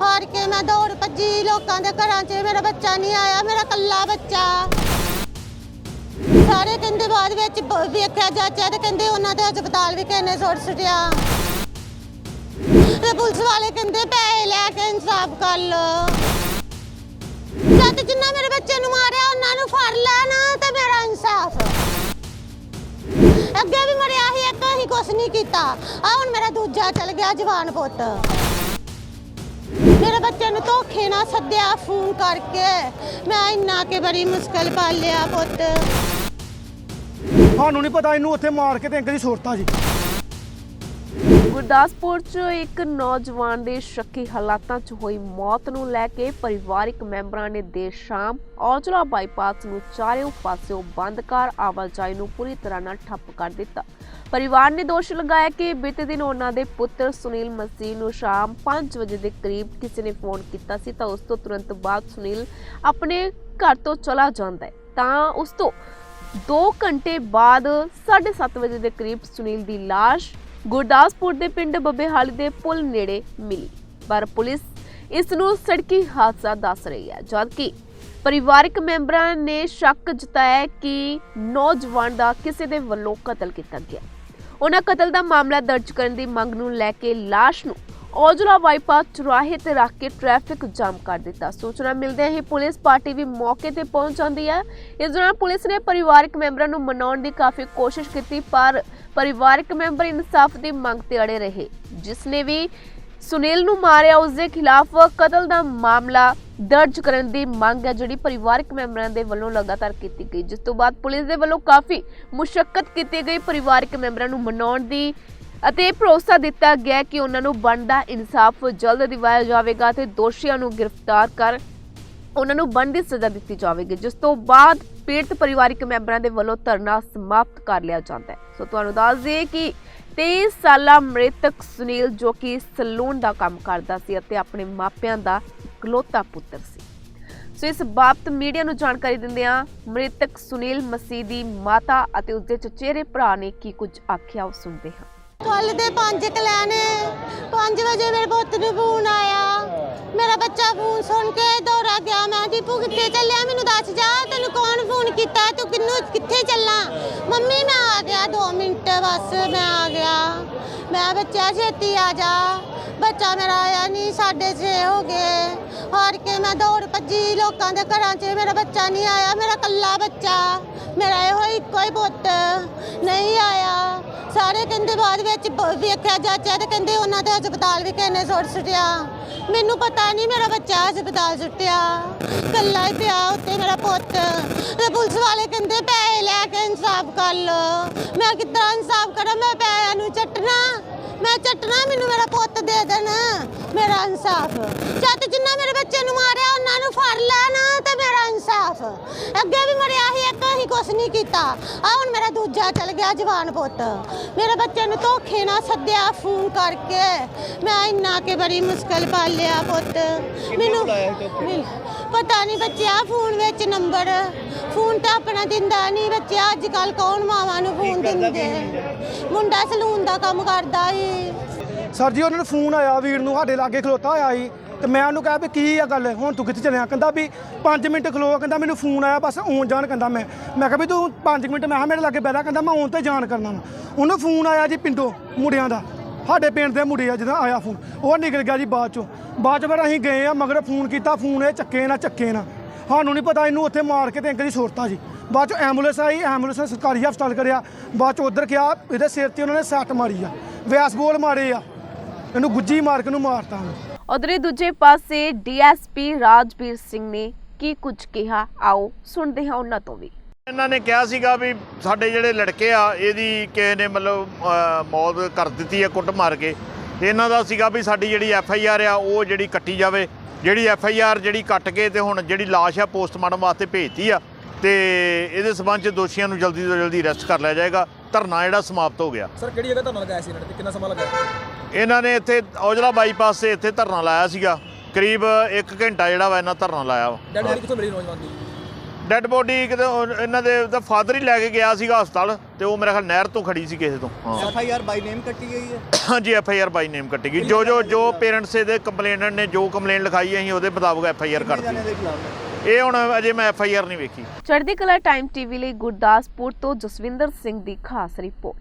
ਹਾਰ ਕੇ ਮੈਂ ਦੌੜ ਭੱਜੀ, ਲੋਕਾਂ ਦੇ ਘਰਾਂ 'ਚ ਮੇਰਾ ਬੱਚਾ ਨਹੀਂ ਆਇਆ, ਮੇਰਾ ਕੱਲਾ ਬੱਚਾ। ਸਾਰੇ ਕਹਿੰਦੇ ਬਾਅਦ ਵਿੱਚ ਬ- ਵੇਖਿਆ ਜਾਚਿਆ ਤੇ ਕਹਿੰਦੇ ਉਹਨਾਂ ਦੇ ਹਸਪਤਾਲ ਵੀ ਕਿਸੇ ਨੇ ਸੁੱਟ ਸੁੱਟਿਆ ਤੇ ਪੁਲਿਸ ਵਾਲੇ ਕਹਿੰਦੇ ਪੈਸੇ ਲੈ ਕੇ ਇਨਸਾਫ ਕਰ ਲੋ ਜਦ ਜਿੰਨਾ ਮੇਰੇ ਬੱਚੇ ਨੂੰ ਮਾਰਿਆ, ਉਹਨਾਂ ਨੂੰ ਫੜ ਲੈਣ ਤੇ ਮੇਰਾ ਇਨਸਾਫ। ਅੱਗੇ ਵੀ ਮਰਿਆ ਸੀ, ਇੱਕ ਅਸੀਂ ਕੁਛ ਨਹੀਂ ਕੀਤਾ। ਆ ਹੁਣ ਮੇਰਾ ਦੂਜਾ ਚਲ ਗਿਆ ਜਵਾਨ ਪੁੱਤ। ਮੇਰੇ ਬੱਚੇ ਨੂੰ ਧੋਖੇ ਨਾਲ ਸੱਦਿਆ ਫੋਨ ਕਰਕੇ। ਮੈਂ ਇੰਨਾ ਕੇ ਬੜੀ ਮੁਸ਼ਕਲ ਪਾਲਿਆ ਪੁੱਤ। ਸਾਨੂੰ ਨਹੀਂ ਪਤਾ, ਇਹਨੂੰ ਉੱਥੇ ਮਾਰ ਕੇ ਤੇ ਅੰਕਲ ਦੀ ਸੁਰਤਾ ਜੀ। ਗੁਰਦਾਸਪੁਰ 'ਚ ਇੱਕ ਨੌਜਵਾਨ ਦੇ ਸ਼ੱਕੀ ਹਾਲਾਤਾਂ 'ਚ ਹੋਈ ਮੌਤ ਨੂੰ ਲੈ ਕੇ ਪਰਿਵਾਰਕ ਮੈਂਬਰਾਂ ਨੇ ਦੇਰ ਸ਼ਾਮ ਔਜਲਾ ਬਾਈਪਾਸ ਨੂੰ ਚਾਰਿਓਂ ਪਾਸਿਓਂ ਬੰਦ ਕਰ ਆਵਾਜਾਈ ਨੂੰ ਪੂਰੀ ਤਰ੍ਹਾਂ ਨਾਲ ਠੱਪ ਕਰ ਦਿੱਤਾ। ਪਰਿਵਾਰ ਨੇ ਦੋਸ਼ ਲਗਾਇਆ ਕਿ ਬੀਤੇ ਦਿਨ ਉਹਨਾਂ ਦੇ ਪੁੱਤਰ ਸੁਨੀਲ ਮਸੀਹ ਨੂੰ ਸ਼ਾਮ 5 ਵਜੇ ਦੇ ਕਰੀਬ ਕਿਸੇ ਨੇ ਫੋਨ ਕੀਤਾ ਸੀ ਤਾਂ ਉਸ ਤੋਂ ਤੁਰੰਤ ਬਾਅਦ ਸੁਨੀਲ ਆਪਣੇ ਘਰ ਤੋਂ ਚਲਾ ਜਾਂਦਾ ਹੈ। ਤਾਂ ਉਸ ਤੋਂ 2 ਘੰਟੇ ਬਾਅਦ 7:30 ਵਜੇ ਦੇ ਕਰੀਬ ਸੁਨੀਲ ਦੀ ਲਾਸ਼ ਗੁਰਦਾਸਪੁਰ ਦੇ ਪਿੰਡ ਬੱਬੇਹਾਲੀ ਦੇ ਪੁਲ ਨੇੜੇ ਮਿਲੀ, ਪਰ ਪੁਲਿਸ ਇਸ ਨੂੰ ਸੜਕੀ ਹਾਦਸਾ ਦੱਸ ਰਹੀ ਹੈ, ਜਦਕਿ ਪਰਿਵਾਰਕ ਮੈਂਬਰਾਂ ਨੇ ਸ਼ੱਕ ਜਤਾਇਆ ਕਿ ਨੌਜਵਾਨ ਦਾ ਕਿਸੇ ਦੇ ਵੱਲੋਂ ਕਤਲ ਕੀਤਾ ਗਿਆ। ਉਹਨਾਂ ਕਤਲ ਦਾ ਮਾਮਲਾ ਦਰਜ ਕਰਨ ਦੀ ਮੰਗ ਨੂੰ ਲੈ ਕੇ ਲਾਸ਼ ਨੂੰ ਔਜਲਾ ਵਾਈਪਾ ਚੁਰਾਹੇ ਤੇ ਰੱਖ ਕੇ ਟ੍ਰੈਫਿਕ ਜਾਮ ਕਰ ਦਿੱਤਾ। ਸੂਚਨਾ ਮਿਲਦਿਆਂ ਹੀ ਪੁਲਿਸ ਪਾਰਟੀ ਵੀ ਮੌਕੇ ਤੇ ਪਹੁੰਚ ਜਾਂਦੀ ਹੈ। ਇਸ ਦੌਰਾਨ ਪੁਲਿਸ ਨੇ ਪਰਿਵਾਰਕ ਮੈਂਬਰਾਂ ਨੂੰ ਮਨਾਉਣ ਦੀ ਕਾਫੀ ਕੋਸ਼ਿਸ਼ ਕੀਤੀ, ਪਰ ਪਰਿਵਾਰਕ ਮੈਂਬਰ ਇਨਸਾਫ ਦੀ ਮੰਗ ਤੇ ਅੜੇ ਰਹੇ, ਜਿਸ ਨੇ ਵੀ ਸੁਨੀਲ ਨੂੰ ਮਾਰਿਆ, ਉਸ ਦੇ ਖਿਲਾਫ ਕਤਲ ਦਾ ਮਾਮਲਾ ਦਰਜ ਕਰਨ ਦੀ ਮੰਗ ਹੈ, ਜਿਹੜੀ ਪਰਿਵਾਰਕ ਮੈਂਬਰਾਂ ਦੇ ਵੱਲੋਂ ਲਗਾਤਾਰ ਕੀਤੀ ਗਈ, ਜਿਸ ਤੋਂ ਬਾਅਦ ਪੁਲਿਸ ਦੇ ਵੱਲੋਂ ਕਾਫੀ ਮੁਸ਼ਕਲ ਕੀਤੀ ਗਈ ਪਰਿਵਾਰਕ ਮੈਂਬਰਾਂ ਨੂੰ ਮਨਾਉਣ ਦੀ ਅਤੇ ਭਰੋਸਾ ਦਿੱਤਾ ਗਿਆ ਕਿ ਉਹਨਾਂ ਨੂੰ ਬਣਦਾ ਇਨਸਾਫ ਜਲਦ ਦਿਵਾਇਆ ਜਾਵੇਗਾ ਤੇ ਦੋਸ਼ੀਆਂ ਨੂੰ ਗ੍ਰਿਫਤਾਰ ਕਰ ਉਹਨਾਂ ਨੂੰ ਬਣਦੀ ਸਜ਼ਾ ਦਿੱਤੀ ਜਾਵੇਗੀ, ਜਿਸ ਤੋਂ ਬਾਅਦ ਪੀੜਤ ਪਰਿਵਾਰਕ ਮੈਂਬਰਾਂ ਦੇ ਵੱਲੋਂ ਧਰਨਾ ਸਮਾਪਤ ਕਰ ਲਿਆ ਜਾਂਦਾ ਹੈ। ਸੋ ਤੁਹਾਨੂੰ ਦੱਸ ਦਈਏ ਕਿ 23 ਸਾਲਾ ਮ੍ਰਿਤਕ ਸੁਨੀਲ ਜੋ ਕਿ ਸਲੂਨ ਦਾ ਕੰਮ ਕਰਦਾ ਸੀ ਅਤੇ ਆਪਣੇ ਮਾਪਿਆਂ ਦਾ ਇਕਲੌਤਾ ਪੁੱਤਰ ਸੀ। ਸੋ ਇਸ ਬਾਬਤ ਮੀਡੀਆ ਨੂੰ ਜਾਣਕਾਰੀ ਦਿੰਦਿਆਂ ਮ੍ਰਿਤਕ ਸੁਨੀਲ ਮਸੀਹ ਦੀ ਮਾਤਾ ਅਤੇ ਉਸਦੇ ਚਚੇਰੇ ਭਰਾ ਨੇ ਕੀ ਕੁਝ ਆਖਿਆ ਉਹ ਸੁਣਦੇ ਹਾਂ। ਕੱਲ ਦੇ 5 ਕਲਿਆਣੇ 5 ਵਜੇ ਮੇਰੇ ਪੁੱਤ ਨੂੰ ਫੋਨ ਆਇਆ। ਮੇਰਾ ਬੱਚਾ ਫੋਨ ਸੁਣ ਕੇ ਦੌੜਾ ਗਿਆ ਮੈਂ ਦੀਪੂ ਕਿੱਥੇ ਚੱਲਿਆ? ਮੈਨੂੰ ਦੱਸ ਜਾ, ਤੈਨੂੰ ਕੀਤਾ, ਤੂੰ ਕਿੰਨੂੰ, ਕਿੱਥੇ ਚੱਲਾਂ? ਮੰਮੀ, ਮੈਂ ਆ ਗਿਆ 2 ਮਿੰਟ, ਬਸ ਮੈਂ ਆ ਗਿਆ। ਮੈਂ ਬੱਚਾ ਛੇਤੀ ਆ ਜਾ। ਬੱਚਾ ਮੇਰਾ ਆਇਆ ਨਹੀਂ 6:30 ਹੋ ਗਏ। ਹਾਰ ਕੇ ਮੈਂ ਦੌੜ ਭੱਜੀ, ਲੋਕਾਂ ਦੇ ਘਰਾਂ 'ਚ ਮੇਰਾ ਬੱਚਾ ਨਹੀਂ ਆਇਆ, ਮੇਰਾ ਕੱਲਾ ਬੱਚਾ। ਮੇਰਾ ਇਹੋ ਇੱਕੋ ਹੀ ਪੁੱਤ ਨਹੀਂ ਆਇਆ। ਸਾਰੇ ਕਹਿੰਦੇ ਬਾਅਦ ਵਿੱਚ ਵੇਖਿਆ ਜਾਚਿਆ ਤੇ ਕਹਿੰਦੇ ਉਹਨਾਂ ਦੇ ਹਸਪਤਾਲ ਵੀ ਕਿੰਨੇ ਸੁੱਟ ਸੁੱਟਿਆ। ਮੈਨੂੰ ਪਤਾ ਨਹੀਂ ਮੇਰਾ ਬੱਚਾ ਹਸਪਤਾਲ ਸੁੱਟਿਆ। ਕੱਲਾ ਹੀ ਪਿਆ ਪੁੱਤ। ਤੇ ਪੁਲਿਸ ਵਾਲੇ ਕਹਿੰਦੇ, ਪੈਸੇ ਲੈ ਕੇ ਇਨਸਾਫ ਕਰ ਲੋ ਮੈਂ ਕਿੱਦਾਂ ਇਨਸਾਫ ਕਰਾਂ? ਮੈਂ ਪੈਸਿਆਂ ਨੂੰ ਚੱਟਣਾ। ਮੈਂ ਚੱਟਣਾ, ਮੈਨੂੰ ਮੇਰਾ ਪੁੱਤ ਦੇ ਦੇਣ। ਮੇਰਾ ਇਨਸਾਫ। ਜਦ ਜਿੰਨਾ ਮੇਰੇ ਬੱਚੇ ਨੂੰ ਮਾਰ ਉਹਨਾਂ ਨੂੰ ਫੜ ਲੈਣ ਤੇ ਮੇਰਾ ਇਨਸਾਫ ਅੱਗੇ ਵੀ ਮਰਿਆ ਸੀ ਇੱਕ ਅਸੀਂ ਕੁਛ ਨਹੀਂ ਕੀਤਾ। ਆ ਹੁਣ ਮੇਰਾ ਦੂਜਾ ਚਲ ਗਿਆ ਜਵਾਨ ਪੁੱਤ। ਮੇਰੇ ਬੱਚੇ ਨੂੰ ਧੋਖੇ ਨਾਲ ਸੱਦਿਆ ਫੋਨ ਕਰਕੇ। ਮੈਂ ਇੰਨਾ ਕੇ ਬੜੀ ਮੁਸ਼ਕਲ ਪਾਲਿਆ ਪੁੱਤ। ਮੈਨੂੰ ਪਤਾ ਨਹੀਂ ਬੱਚਿਆ ਫੋਨ ਵਿੱਚ ਨੰਬਰ। ਫੋਨ ਤਾਂ ਆਪਣਾ ਦਿੰਦਾ ਨਹੀਂ ਬੱਚਿਆ। ਅੱਜ ਕੱਲ ਕੌਣ ਮਾਵਾਂ ਨੂੰ ਫੋਨ ਦਿੰਦੇ? ਮੁੰਡਾ ਸਲੂਨ ਦਾ ਕੰਮ ਕਰਦਾ ਈ ਸਰ ਜੀ ਉਹਨਾਂ ਨੂੰ ਫੋਨ ਆਇਆ ਵੀਰ ਨੂੰ ਸਾਡੇ ਲਾਗੇ ਖਲੋਤਾ ਹੋਇਆ ਸੀ। ਤੇ ਮੈਂ ਉਹਨੂੰ ਕਿਹਾ ਵੀ ਕੀ ਆ ਗੱਲ? ਹੁਣ ਤੂੰ ਕਿੱਥੇ ਚੱਲਿਆ? ਕਹਿੰਦਾ ਵੀ 5 ਮਿੰਟ ਖਲੋ ਕਹਿੰਦਾ ਮੈਨੂੰ ਫੋਨ ਆਇਆ, ਬਸ ਆਉਣ ਜਾਣ ਕਹਿੰਦਾ ਮੈਂ। ਮੈਂ ਕਿਹਾ ਵੀ ਤੂੰ 5 ਮਿੰਟ, ਮੈਂ ਕਿਹਾ ਮੇਰੇ ਲਾਗੇ ਬੈਠਾ ਕਹਿੰਦਾ ਮੈਂ ਆਉਣ ਤੇ ਜਾਣ ਕਰਨਾ ਵਾ। ਉਹਨੂੰ ਫੋਨ ਆਇਆ ਜੀ ਪਿੰਡੋਂ, ਮੁੰਡਿਆਂ ਦਾ। ਸਾਡੇ ਪਿੰਡ ਦੇ ਮੁੰਡੇ ਆ ਜਦੋਂ ਆਇਆ ਫੋਨ। ਉਹ ਨਿਕਲ ਗਿਆ ਜੀ ਬਾਅਦ ਚੋਂ। ਬਾਅਦ ਚ ਫਿਰ ਅਸੀਂ ਗਏ ਆ, ਮਗਰ ਫੋਨ ਕੀਤਾ, ਫੋਨ ਇਹ ਚੱਕੇ ਨਾ ਚੱਕੇ ਨਾ। ਸਾਨੂੰ ਨਹੀਂ ਪਤਾ ਇਹਨੂੰ ਉੱਥੇ ਮਾਰ ਕੇ ਤੇ ਅੰਕਲ ਦੀ ਸੁਰਤਾ ਜੀ। ਬਾਅਦ ਚੋਂ ਐਂਬੂਲੈਂਸ ਆਈ, ਐਂਬੂਲੈਂਸ ਨੇ ਸਰਕਾਰੀ ਹਸਪਤਾਲ ਕਰਿਆ। ਬਾਅਦ ਚੋਂ ਉਧਰ ਗਿਆ ਇਹਦੇ ਸਿਰ ਤੇ ਉਹਨਾਂ ਨੇ ਸੱਟ ਮਾਰੀ ਆ। ਵਿਆਸ ਬੋਲ ਮਾਰੇ ਆ। ਇਹਨੂੰ ਗੁੱਜੀ ਮਾਰ ਕੇ ਨੂੰ ਮਾਰਤਾ। ਉਹਨੂੰ ਉਧਰੇ ਦੂਜੇ ਪਾਸੇ ਡੀਐਸਪੀ ਰਾਜਵੀਰ ਸਿੰਘ ਨੇ ਕੀ ਕੁਝ ਕਿਹਾ? ਆਓ ਸੁਣਦੇ ਹਾਂ ਉਹਨਾਂ ਤੋਂ ਵੀ। ਇਹਨਾਂ ਨੇ ਕਿਹਾ ਸੀਗਾ ਵੀ ਸਾਡੇ ਜਿਹੜੇ ਲੜਕੇ ਆ ਇਹਦੀ ਕਿਸੇ ਨੇ ਮਤਲਬ ਮੌਤ ਕਰ ਦਿੱਤੀ ਹੈ ਕੁੱਟ ਮਾਰ ਕੇ। ਤੇ ਇਹਨਾਂ ਦਾ ਸੀਗਾ ਵੀ ਸਾਡੀ ਜਿਹੜੀ ਐਫ ਆਈ ਆਰ ਆ ਉਹ ਜਿਹੜੀ ਕੱਟੀ ਜਾਵੇ। ਜਿਹੜੀ ਐਫ ਆਈ ਆਰ ਜਿਹੜੀ ਕੱਟ ਕੇ ਤੇ ਹੁਣ ਜਿਹੜੀ ਲਾਸ਼ ਆ ਪੋਸਟਮਾਰਟਮ ਵਾਸਤੇ ਭੇਜਤੀ ਆ ਤੇ ਇਹਦੇ ਸਬੰਧ ਚ ਦੋਸ਼ੀਆਂ ਨੂੰ ਜਲਦੀ ਤੋਂ ਜਲਦੀ ਅਰੈਸਟ ਕਰ ਲਿਆ ਜਾਏਗਾ। ਧਰਨਾ ਜਿਹੜਾ ਸਮਾਪਤ ਹੋ ਗਿਆ। ਸਰ ਕਿਹੜੀ ਜਗ੍ਹਾ ਤੁਹਾਨੂੰ ਲਗਾਇਆ ਸੀ ਇਹਨਾਂ ਨੇ? ਤੇ ਕਿੰਨਾ ਸਮਾਂ ਲਗਾਇਆ? ਇਹਨਾਂ ਨੇ ਇੱਥੇ ਔਜਲਾ ਬਾਈਪਾਸ ਤੇ ਇੱਥੇ ਧਰਨਾ ਲਾਇਆ ਸੀਗਾ। ਕਰੀਬ 1 ਘੰਟਾ ਜਿਹੜਾ ਵਾ ਇਹਨਾਂ ਧਰਨਾ ਲਾਇਆ ਵਾ। ਡੈਡ ਬੋਡੀ ਕਿੱਥੋਂ ਮਿਲੀ ਨੌਜਵਾਨ ਦੀ? ਡੈੱਡ ਬੋਡੀ ਕਿਤੇ ਉਹ- ਇਹਨਾਂ ਦੇ ਦਾ ਫਾਦਰ ਹੀ ਲੈ ਕੇ ਗਿਆ ਸੀਗਾ ਹਸਪਤਾਲ ਤੇ ਉਹ ਮੇਰੇ ਖਿਆਲ ਨਹਿਰ ਤੋਂ ਖੜੀ ਸੀ ਕਿਸੇ ਤੋਂ। ਹਾਂ। ਐਫ ਆਈ ਆਰ ਬਾਈ ਨੇਮ ਕੱਟੀ ਗਈ ਹੈ? ਹਾਂਜੀ ਐਫ ਆਈ ਆਰ ਬਾਈ ਨੇਮ ਕੱਟੀ ਗਈ। ਜੋ ਜੋ ਜੋ ਪੇਰੈਂਟਸ ਦੇ ਕੰਪਲੇਨਟ ਨੇ ਜੋ ਕੰਪਲੇਨ ਲਿਖਾਈ ਅਸੀਂ ਉਹਦੇ ਮੁਤਾਬਕ ਐਫ ਆਈ ਆਰ ਕਿੰਨੇ ਕਰਤੀ। ਜਾਣੇ ਦੇ ਖਿਲਾਫ ਹੈ? ਇਹ ਹੁਣ ਅਜੇ ਮੈਂ ਐਫ ਆਈ ਆਰ ਨਹੀਂ ਵੇਖੀ। ਚੜ੍ਹਦੀ ਕਲਾ ਟਾਈਮ ਟੀਵੀ ਲਈ ਗੁਰਦਾਸਪੁਰ ਤੋਂ ਜਸਵਿੰਦਰ ਸਿੰਘ ਦੀ ਖਾਸ ਰਿਪੋਰਟ।